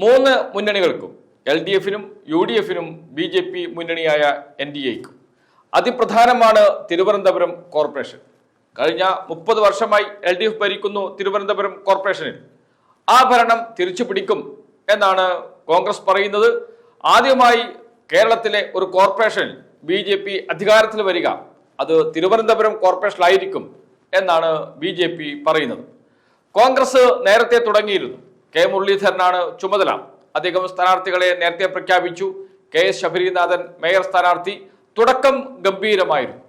മൂന്ന് മുന്നണികൾക്കും L D എഫിനും യു ഡി എഫിനും ബി ജെ പി മുന്നണിയായ എൻ ഡി എക്കും. അതിപ്രധാനമാണ് തിരുവനന്തപുരം കോർപ്പറേഷൻ. കഴിഞ്ഞ മുപ്പത് വർഷമായി എൽ ഡി എഫ് ഭരിക്കുന്നു തിരുവനന്തപുരം കോർപ്പറേഷനിൽ. ആ ഭരണം തിരിച്ചു പിടിക്കും എന്നാണ് കോൺഗ്രസ് പറയുന്നത്. ആദ്യമായി കേരളത്തിലെ ഒരു കോർപ്പറേഷനിൽ ബി ജെ പി അധികാരത്തിൽ വരിക അത് തിരുവനന്തപുരം കോർപ്പറേഷനിലായിരിക്കും എന്നാണ് ബി ജെ പി പറയുന്നത്. കോൺഗ്രസ് നേരത്തെ തുടങ്ങിയിരുന്നു. കെ മുരളീധരനാണ് ചുമതല. അദ്ദേഹം സ്ഥാനാർത്ഥികളെ നേരത്തെ പ്രഖ്യാപിച്ചു. കെ എസ് ശബരിനാഥൻ മേയർ സ്ഥാനാർത്ഥി. തുടക്കം ഗംഭീരമായിരുന്നു.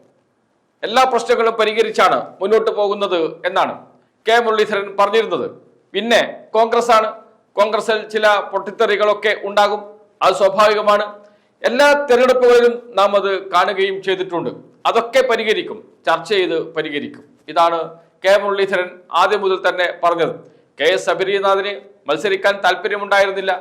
എല്ലാ പ്രശ്നങ്ങളും പരിഹരിച്ചാണ് മുന്നോട്ട് പോകുന്നത് എന്നാണ് കെ മുരളീധരൻ പറഞ്ഞിരുന്നത്. പിന്നെ കോൺഗ്രസ് ആണ് കോൺഗ്രസിൽ ചില പൊട്ടിത്തെറികളൊക്കെ ഉണ്ടാകും. അത് സ്വാഭാവികമാണ്. എല്ലാ തെരഞ്ഞെടുപ്പുകളിലും നാം അത് കാണുകയും ചെയ്തിട്ടുണ്ട്. അതൊക്കെ പരിഹരിക്കും. ചർച്ച ചെയ്ത് പരിഹരിക്കും. ഇതാണ് കെ മുരളീധരൻ ആദ്യം മുതൽ തന്നെ പറഞ്ഞത്. കെ എസ് ശബരിനാഥിന് മത്സരിക്കാൻ താല്പര്യമുണ്ടായിരുന്നില്ല.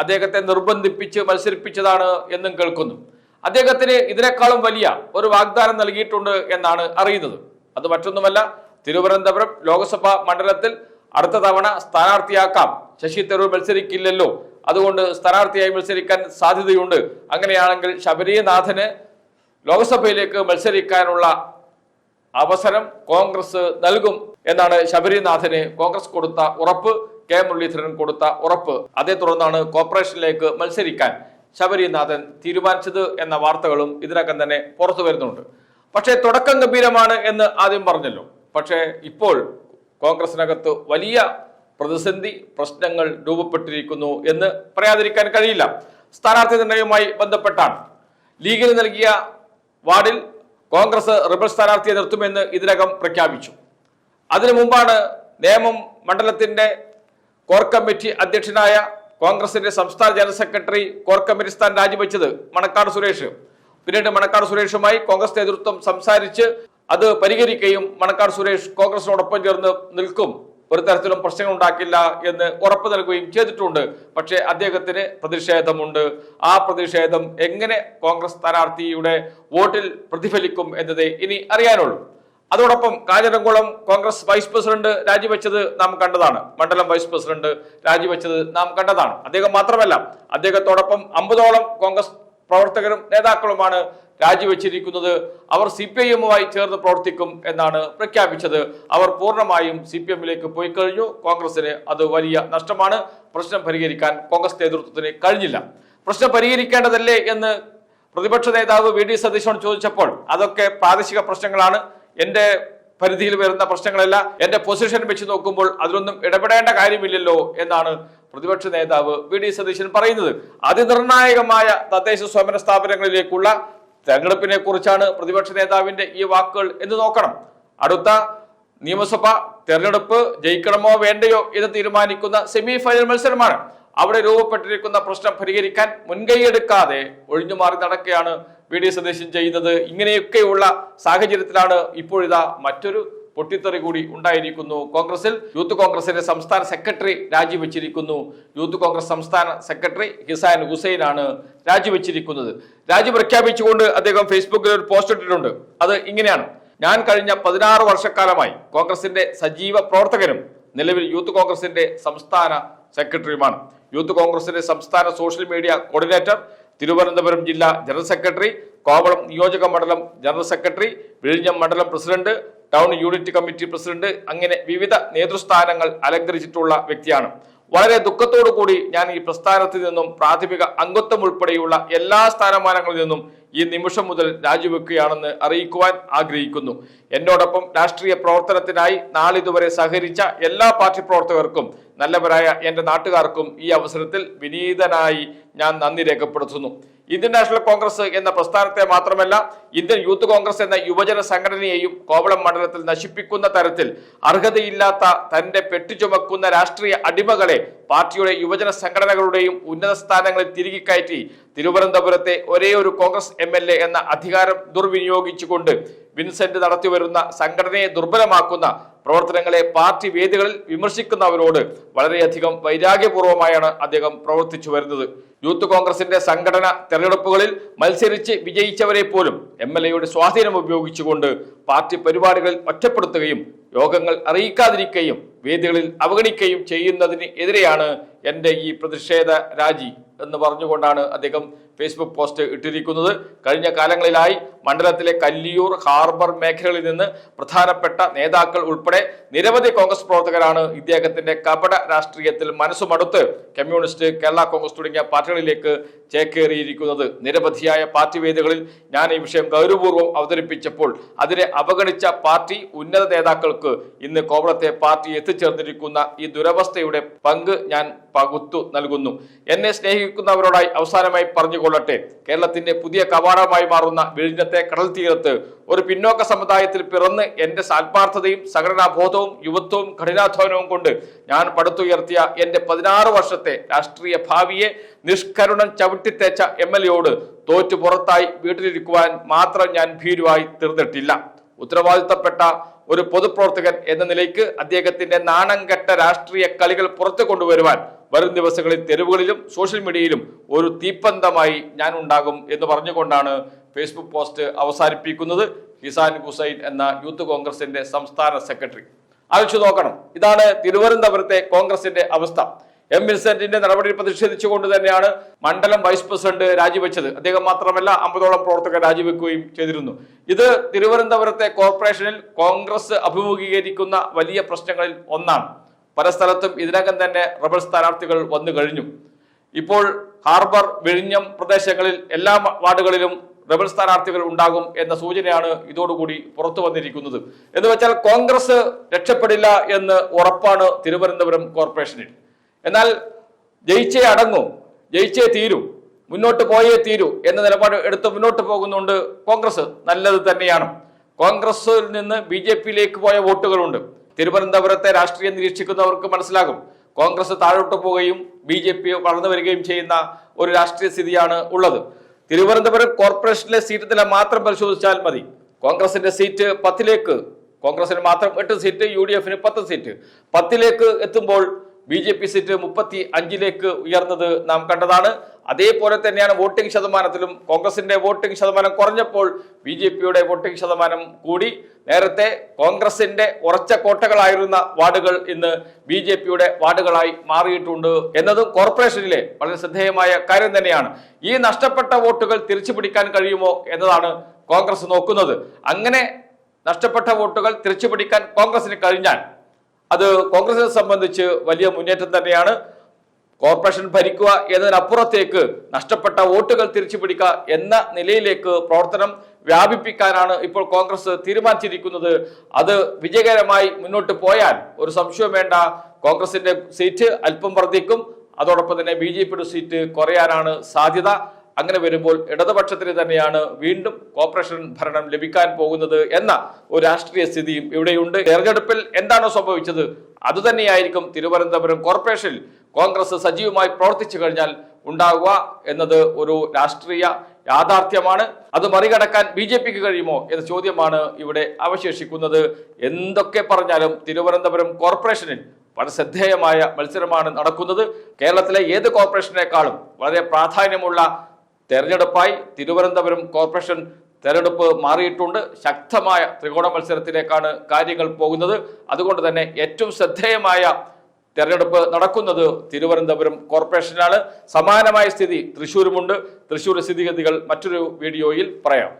അദ്ദേഹത്തെ നിർബന്ധിപ്പിച്ച് മത്സരിപ്പിച്ചതാണ് എന്നും കേൾക്കുന്നു. അദ്ദേഹത്തിന് ഇതിനേക്കാളും വലിയ ഒരു വാഗ്ദാനം നൽകിയിട്ടുണ്ട് എന്നാണ് അറിയുന്നത്. അത് മറ്റൊന്നുമല്ല തിരുവനന്തപുരം ലോക്സഭാ മണ്ഡലത്തിൽ അടുത്ത തവണ സ്ഥാനാർത്ഥിയാക്കാം. ശശി തരൂർ മത്സരിക്കില്ലല്ലോ. അതുകൊണ്ട് സ്ഥാനാർത്ഥിയായി മത്സരിക്കാൻ സാധ്യതയുണ്ട്. അങ്ങനെയാണെങ്കിൽ ശബരിനാഥന് ലോക്സഭയിലേക്ക് മത്സരിക്കാനുള്ള അവസരം കോൺഗ്രസ് നൽകും എന്നാണ് ശബരിനാഥന് കോൺഗ്രസ് കൊടുത്ത ഉറപ്പ് കെ മുരളീധരൻ കൊടുത്ത ഉറപ്പ്. അതേ തുടർന്നാണ് കോർപ്പറേഷനിലേക്ക് മത്സരിക്കാൻ ശബരിനാഥൻ തീരുമാനിച്ചത് എന്ന വാർത്തകളും ഇതിനകം തന്നെ പുറത്തു വരുന്നുണ്ട്. പക്ഷേ തുടക്കം ഗംഭീരമാണ് എന്ന് ആദ്യം പറഞ്ഞല്ലോ. പക്ഷേ ഇപ്പോൾ കോൺഗ്രസിനകത്ത് വലിയ പ്രതിസന്ധി പ്രശ്നങ്ങൾ രൂപപ്പെട്ടിരിക്കുന്നു എന്ന് പറയാതിരിക്കാൻ കഴിയില്ല. സ്ഥാനാർത്ഥി നിർണയവുമായി ബന്ധപ്പെട്ടാണ്. ലീഗിന് നൽകിയ വാർഡിൽ കോൺഗ്രസ് റിബൽ സ്ഥാനാർത്ഥിയെ നിർത്തുമെന്ന് ഇതിനകം പ്രഖ്യാപിച്ചു. അതിനു മുമ്പാണ് നേമം മണ്ഡലത്തിന്റെ കോർ കമ്മിറ്റി അധ്യക്ഷനായ കോൺഗ്രസിന്റെ സംസ്ഥാന ജനറൽ സെക്രട്ടറി കോർ കമ്മിറ്റി സ്ഥാനം രാജിവെച്ചത് മണക്കാട് സുരേഷ്. പിന്നീട് മണക്കാട് സുരേഷുമായി കോൺഗ്രസ് നേതൃത്വം സംസാരിച്ച് അത് പരിഹരിക്കുകയും മണക്കാട് സുരേഷ് കോൺഗ്രസിനോടൊപ്പം ചേർന്ന് നിൽക്കും. ഒരു തരത്തിലും പ്രശ്നങ്ങൾ ഉണ്ടാക്കില്ല എന്ന് ഉറപ്പ് നൽകുകയും ചെയ്തിട്ടുണ്ട്. പക്ഷേ അദ്ദേഹത്തിന് പ്രതിഷേധമുണ്ട്. ആ പ്രതിഷേധം എങ്ങനെ കോൺഗ്രസ് സ്ഥാനാർത്ഥിയുടെ വോട്ടിൽ പ്രതിഫലിക്കും എന്നത് ഇനി അറിയാനുള്ളൂ. അതോടൊപ്പം കാഞ്ഞിരംകുളം കോൺഗ്രസ് വൈസ് പ്രസിഡന്റ് രാജിവെച്ചത് നാം കണ്ടതാണ്. മണ്ഡലം വൈസ് പ്രസിഡന്റ് രാജിവെച്ചത് നാം കണ്ടതാണ്. അദ്ദേഹം മാത്രമല്ല അദ്ദേഹത്തോടൊപ്പം അമ്പതോളം കോൺഗ്രസ് പ്രവർത്തകരും നേതാക്കളുമാണ് രാജിവെച്ചിരിക്കുന്നത് അവർ സി പി ഐ എമ്മുമായി ചേർന്ന് പ്രവർത്തിക്കും എന്നാണ് പ്രഖ്യാപിച്ചത്. അവർ പൂർണമായും സി പി എമ്മിലേക്ക് പോയി കഴിഞ്ഞു കോൺഗ്രസിന് അത് വലിയ നഷ്ടമാണ്. പ്രശ്നം പരിഹരിക്കാൻ കോൺഗ്രസ് നേതൃത്വത്തിന് കഴിഞ്ഞില്ല. പ്രശ്നം പരിഹരിക്കേണ്ടതല്ലേ എന്ന് പ്രതിപക്ഷ നേതാവ് വി ഡി സതീശനോട് ചോദിച്ചപ്പോൾ അതൊക്കെ പ്രാദേശിക പ്രശ്നങ്ങളാണ്. എന്റെ പരിധിയിൽ വരുന്ന പ്രശ്നങ്ങളല്ല. എന്റെ പൊസിഷൻ വെച്ച് നോക്കുമ്പോൾ അതിലൊന്നും ഇടപെടേണ്ട കാര്യമില്ലല്ലോ എന്നാണ് പ്രതിപക്ഷ നേതാവ് വി ഡി സതീശൻ പറയുന്നത്. അതിനിർണായകമായ തദ്ദേശ സ്വയംഭരണ സ്ഥാപനങ്ങളിലേക്കുള്ള തെരഞ്ഞെടുപ്പിനെ കുറിച്ചാണ് പ്രതിപക്ഷ നേതാവിന്റെ ഈ വാക്കുകൾ എന്ന് നോക്കണം. അടുത്ത നിയമസഭ തെരഞ്ഞെടുപ്പ് ജയിക്കണമോ വേണ്ടയോ എന്ന് തീരുമാനിക്കുന്ന സെമി ഫൈനൽ മത്സരമാണ്. അവിടെ രൂപപ്പെട്ടിരിക്കുന്ന പ്രശ്നം പരിഹരിക്കാൻ മുൻകൈയെടുക്കാതെ ഒഴിഞ്ഞു മാറി നടക്കുകയാണ് വി ഡി സതീശൻ ചെയ്യുന്നത്. ഇങ്ങനെയൊക്കെയുള്ള സാഹചര്യത്തിലാണ് ഇപ്പോഴിതാ മറ്റൊരു പൊട്ടിത്തെറി കൂടി ഉണ്ടായിരിക്കുന്നു. കോൺഗ്രസിൽ യൂത്ത് കോൺഗ്രസിന്റെ സംസ്ഥാന സെക്രട്ടറി രാജിവെച്ചിരിക്കുന്നു. യൂത്ത് കോൺഗ്രസ് സംസ്ഥാന സെക്രട്ടറി ഹിസാൻ ആണ് രാജിവെച്ചിരിക്കുന്നത്. രാജി പ്രഖ്യാപിച്ചുകൊണ്ട് അദ്ദേഹം ഫേസ്ബുക്കിൽ ഒരു പോസ്റ്റ് ഇട്ടിട്ടുണ്ട്. അത് ഇങ്ങനെയാണ്. ഞാൻ കഴിഞ്ഞ പതിനാറ് വർഷക്കാലമായി കോൺഗ്രസിന്റെ സജീവ പ്രവർത്തകനും നിലവിൽ യൂത്ത് കോൺഗ്രസിന്റെ സംസ്ഥാന സെക്രട്ടറിയുമാണ്. യൂത്ത് കോൺഗ്രസിന്റെ സംസ്ഥാന സോഷ്യൽ മീഡിയ കോർഡിനേറ്റർ തിരുവനന്തപുരം ജില്ലാ ജനറൽ സെക്രട്ടറി കോവളം നിയോജക മണ്ഡലം ജനറൽ സെക്രട്ടറി വിഴിഞ്ഞം മണ്ഡലം president town unit committee president അങ്ങനെ വിവിധ നേതൃസ്ഥാനങ്ങൾ അലങ്കരിച്ചിട്ടുള്ള വ്യക്തിയാണ്. വളരെ ദുഃഖത്തോടു കൂടി ഞാൻ ഈ പ്രസ്ഥാനത്തിൽ നിന്നും പ്രാഥമിക അംഗത്വം ഉൾപ്പെടെയുള്ള എല്ലാ സ്ഥാനമാനങ്ങളിൽ നിന്നും ഈ നിമിഷം മുതൽ രാജിവെക്കുകയാണെന്ന് അറിയിക്കുവാൻ ആഗ്രഹിക്കുന്നു. എന്നോടൊപ്പം രാഷ്ട്രീയ പ്രവർത്തനത്തിനായി നാളിതുവരെ സഹകരിച്ച എല്ലാ പാർട്ടി പ്രവർത്തകർക്കും നല്ലവരായ എന്റെ നാട്ടുകാർക്കും ഈ അവസരത്തിൽ വിനീതനായി ഞാൻ നന്ദി രേഖപ്പെടുത്തുന്നു. ഇന്ത്യൻ നാഷണൽ കോൺഗ്രസ് എന്ന പ്രസ്ഥാനത്തെ മാത്രമല്ല ഇന്ത്യൻ യൂത്ത് കോൺഗ്രസ് എന്ന യുവജന സംഘടനയെയും കോവളം മണ്ഡലത്തിൽ നശിപ്പിക്കുന്ന തരത്തിൽ അർഹതയില്ലാത്ത തന്റെ പെട്ടിച്ചുമക്കുന്ന രാഷ്ട്രീയ അടിമകളെ പാർട്ടിയുടെ യുവജന സംഘടനകളുടെയും ഉന്നത സ്ഥാനങ്ങളിൽ തിരികെ കയറ്റി തിരുവനന്തപുരത്തെ ഒരേ ഒരു കോൺഗ്രസ് എം എൽ എ എന്ന അധികാരം ദുർവിനിയോഗിച്ചുകൊണ്ട് വിൻസെന്റ് നടത്തിവരുന്ന സംഘടനയെ ദുർബലമാക്കുന്ന പ്രവർത്തനങ്ങളെ പാർട്ടി വേദികളിൽ വിമർശിക്കുന്നവരോട് വളരെയധികം വൈരാഗ്യപൂർവമായാണ് അദ്ദേഹം പ്രവർത്തിച്ചു വരുന്നത്. യൂത്ത് കോൺഗ്രസിന്റെ സംഘടന തെരഞ്ഞെടുപ്പുകളിൽ മത്സരിച്ച് വിജയിച്ചവരെ പോലും എം എൽ എയുടെ സ്വാധീനം ഉപയോഗിച്ചുകൊണ്ട് പാർട്ടി പരിപാടികളിൽ ഒറ്റപ്പെടുത്തുകയും യോഗങ്ങൾ അറിയിക്കാതിരിക്കുകയും വേദികളിൽ അവഗണിക്കുകയും ചെയ്യുന്നതിന് എതിരെയാണ് എന്റെ ഈ പ്രതിഷേധ രാജി. എന്ന് പറഞ്ഞുകൊണ്ടാണ് അദ്ദേഹം ഫേസ്ബുക്ക് പോസ്റ്റ് ഇട്ടിരിക്കുന്നത്. കഴിഞ്ഞ കാലങ്ങളിലായി മണ്ഡലത്തിലെ കല്ലിയൂർ ഹാർബർ മേഖലകളിൽ നിന്ന് പ്രധാനപ്പെട്ട നേതാക്കൾ ഉൾപ്പെടെ നിരവധി കോൺഗ്രസ് പ്രവർത്തകരാണ് ഇദ്ദേഹത്തിന്റെ കപട രാഷ്ട്രീയത്തിൽ മനസ്സുമടുത്ത് കമ്മ്യൂണിസ്റ്റ് കേരള കോൺഗ്രസ് തുടങ്ങിയ പാർട്ടികളിലേക്ക് ചേക്കേറിയിരിക്കുന്നത്. നിരവധിയായ പാർട്ടി വേദികളിൽ ഞാൻ ഈ വിഷയം ഗൗരവപൂർവം അവതരിപ്പിച്ചപ്പോൾ അതിനെ അവഗണിച്ച പാർട്ടി ഉന്നത നേതാക്കൾക്ക് ഇന്ന് കോവളത്തെ പാർട്ടി എത്തിച്ചേർന്നിരിക്കുന്ന ഈ ദുരവസ്ഥയുടെ പങ്ക് ഞാൻ പകുത്തു നൽകുന്നു. എന്നെ സ്നേഹിക്കുന്നവരോടായി അവസാനമായി പറഞ്ഞുകൊള്ളട്ടെ. കേരളത്തിന്റെ പുതിയ കവാടമായി മാറുന്ന വിഴിഞ്ഞത്തെ കടൽ തീരത്ത് ഒരു പിന്നോക്ക സമുദായത്തിൽ പിറന്ന് എന്റെ സാത്മാർത്ഥതയും സംഘടനാബോധവും യുവത്വവും കഠിനാധ്വാനവും കൊണ്ട് ഞാൻ പടുത്തുയർത്തിയ എന്റെ പതിനാറ് വർഷത്തെ രാഷ്ട്രീയ ഭാവിയെ നിഷ്കരുണം ചവിട്ടിത്തേച്ച എം എൽ എയോട് തോറ്റു പുറത്തായി വീട്ടിലിരിക്കുവാൻ മാത്രം ഞാൻ ഭീരുവായി തീർന്നിട്ടില്ല. ഉത്തരവാദിത്തപ്പെട്ട ഒരു പൊതുപ്രവർത്തകൻ എന്ന നിലയ്ക്ക് അദ്ദേഹത്തിന്റെ നാണം കെട്ട രാഷ്ട്രീയ കളികൾ പുറത്തു കൊണ്ടുവരുവാൻ വരും ദിവസങ്ങളിൽ തെരുവുകളിലും സോഷ്യൽ മീഡിയയിലും ഒരു തീപ്പന്തമായി ഞാൻ ഉണ്ടാകും എന്ന് പറഞ്ഞുകൊണ്ടാണ് ഫേസ്ബുക്ക് പോസ്റ്റ് അവസാനിപ്പിക്കുന്നത് ഹിസാൻ ഹുസൈൻ എന്ന യൂത്ത് കോൺഗ്രസിന്റെ സംസ്ഥാന സെക്രട്ടറി ആലോചിച്ചു നോക്കണം. ഇതാണ് തിരുവനന്തപുരത്തെ കോൺഗ്രസിന്റെ അവസ്ഥ. എം വിൻസെന്റിന്റെ നടപടിയിൽ പ്രതിഷേധിച്ചുകൊണ്ട് തന്നെയാണ് മണ്ഡലം വൈസ് പ്രസിഡന്റ് രാജിവെച്ചത്. അദ്ദേഹം മാത്രമല്ല അമ്പതോളം പ്രവർത്തകർ രാജിവെക്കുകയും ചെയ്തിരുന്നു. ഇത് തിരുവനന്തപുരത്തെ കോർപ്പറേഷനിൽ കോൺഗ്രസ് അഭിമുഖീകരിക്കുന്ന വലിയ പ്രശ്നങ്ങളിൽ ഒന്നാണ്. പല സ്ഥലത്തും ഇതിനകം തന്നെ റബൽ സ്ഥാനാർത്ഥികൾ വന്നു കഴിഞ്ഞു. ഇപ്പോൾ ഹാർബർ വിഴിഞ്ഞം പ്രദേശങ്ങളിൽ എല്ലാ വാർഡുകളിലും റബൽ സ്ഥാനാർത്ഥികൾ ഉണ്ടാകും എന്ന സൂചനയാണ് ഇതോടുകൂടി പുറത്തു വന്നിരിക്കുന്നത്. എന്ന് വെച്ചാൽ കോൺഗ്രസ് രക്ഷപ്പെടില്ല എന്ന് ഉറപ്പാണ് തിരുവനന്തപുരം കോർപ്പറേഷനിൽ. എന്നാൽ ജയിച്ചേ അടങ്ങൂ ജയിച്ചേ തീരൂ മുന്നോട്ട് പോയേ തീരൂ എന്ന നിലപാട് എടുത്ത് മുന്നോട്ട് പോകുന്നുണ്ട് കോൺഗ്രസ്. നല്ലത് തന്നെയാണ്. കോൺഗ്രസിൽ നിന്ന് ബി ജെ പിയിലേക്ക് പോയ വോട്ടുകളുണ്ട്. തിരുവനന്തപുരത്തെ രാഷ്ട്രീയം നിരീക്ഷിക്കുന്നവർക്ക് മനസ്സിലാകും. കോൺഗ്രസ് താഴോട്ട് പോവുകയും ബി ജെ പി വളർന്നു വരികയും ചെയ്യുന്ന ഒരു രാഷ്ട്രീയ സ്ഥിതിയാണ് ഉള്ളത്. തിരുവനന്തപുരം കോർപ്പറേഷനിലെ സീറ്റ് നില മാത്രം പരിശോധിച്ചാൽ മതി. കോൺഗ്രസിന്റെ സീറ്റ് പത്തിലേക്ക് കോൺഗ്രസിന് മാത്രം എട്ട് സീറ്റ് യു ഡി എഫിന് പത്ത് സീറ്റ്. പത്തിലേക്ക് എത്തുമ്പോൾ ബി ജെ പി സീറ്റ് മുപ്പത്തി അഞ്ചിലേക്ക് ഉയർന്നത് നാം കണ്ടതാണ്. അതേപോലെ തന്നെയാണ് വോട്ടിംഗ് ശതമാനത്തിലും കോൺഗ്രസിന്റെ വോട്ടിംഗ് ശതമാനം കുറഞ്ഞപ്പോൾ ബി ജെ പിയുടെ വോട്ടിംഗ് ശതമാനം കൂടി. നേരത്തെ കോൺഗ്രസിന്റെ ഉറച്ച കോട്ടകളായിരുന്ന വാർഡുകൾ ഇന്ന് ബി ജെ പിയുടെ വാർഡുകളായി മാറിയിട്ടുണ്ട് എന്നതും കോർപ്പറേഷനിലെ വളരെ ശ്രദ്ധേയമായ കാര്യം തന്നെയാണ്. ഈ നഷ്ടപ്പെട്ട വോട്ടുകൾ തിരിച്ചു പിടിക്കാൻ കഴിയുമോ എന്നതാണ് കോൺഗ്രസ് നോക്കുന്നത്. അങ്ങനെ നഷ്ടപ്പെട്ട വോട്ടുകൾ തിരിച്ചു പിടിക്കാൻ കോൺഗ്രസിന് കഴിഞ്ഞാൽ അത് കോൺഗ്രസിനെ സംബന്ധിച്ച് വലിയ മുന്നേറ്റം തന്നെയാണ്. കോർപ്പറേഷൻ ഭരിക്കുക എന്നതിനപ്പുറത്തേക്ക് നഷ്ടപ്പെട്ട വോട്ടുകൾ തിരിച്ചു പിടിക്കുക എന്ന നിലയിലേക്ക് പ്രവർത്തനം വ്യാപിപ്പിക്കാനാണ് ഇപ്പോൾ കോൺഗ്രസ് തീരുമാനിച്ചിരിക്കുന്നത്. അത് വിജയകരമായി മുന്നോട്ട് പോയാൽ ഒരു സംശയം വേണ്ട. കോൺഗ്രസിന്റെ സീറ്റ് അല്പം വർദ്ധിക്കും. അതോടൊപ്പം തന്നെ ബി സീറ്റ് കുറയാനാണ് സാധ്യത. അങ്ങനെ വരുമ്പോൾ ഇടതുപക്ഷത്തിന് തന്നെയാണ് വീണ്ടും കോർപ്പറേഷൻ ഭരണം ലഭിക്കാൻ പോകുന്നത് എന്ന ഒരു രാഷ്ട്രീയ സ്ഥിതിയും ഇവിടെയുണ്ട്. തെരഞ്ഞെടുപ്പിൽ എന്താണോ സംഭവിച്ചത് അതുതന്നെയായിരിക്കും തിരുവനന്തപുരം കോർപ്പറേഷനിൽ കോൺഗ്രസ് സജീവമായി പ്രവർത്തിച്ചു കഴിഞ്ഞാൽ ഉണ്ടാവുക എന്നത് ഒരു രാഷ്ട്രീയ യാഥാർത്ഥ്യമാണ്. അത് മറികടക്കാൻ ബി ജെ പിക്ക് കഴിയുമോ എന്ന ചോദ്യമാണ് ഇവിടെ അവശേഷിക്കുന്നത്. എന്തൊക്കെ പറഞ്ഞാലും തിരുവനന്തപുരം കോർപ്പറേഷനിൽ വളരെ ശ്രദ്ധേയമായ മത്സരമാണ് നടക്കുന്നത്. കേരളത്തിലെ ഏത് കോർപ്പറേഷനേക്കാളും വളരെ പ്രാധാന്യമുള്ള തെരഞ്ഞെടുപ്പായി തിരുവനന്തപുരം കോർപ്പറേഷൻ തെരഞ്ഞെടുപ്പ് മാറിയിട്ടുണ്ട്. ശക്തമായ ത്രികോണ മത്സരത്തിലേക്കാണ് കാര്യങ്ങൾ പോകുന്നത്. അതുകൊണ്ട് തന്നെ ഏറ്റവും ശ്രദ്ധേയമായ തെരഞ്ഞെടുപ്പ് നടക്കുന്നത് തിരുവനന്തപുരം കോർപ്പറേഷനാണ് സമാനമായ സ്ഥിതി തൃശ്ശൂരുമുണ്ട്. തൃശ്ശൂർ സ്ഥിതിഗതികൾ മറ്റൊരു വീഡിയോയിൽ പറയാം.